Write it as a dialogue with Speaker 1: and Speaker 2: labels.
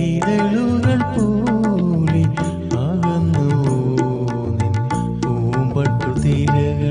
Speaker 1: കൈതളുകൾ പൂലി അകന്നു പൂമ്പട്ടു തീരകൾ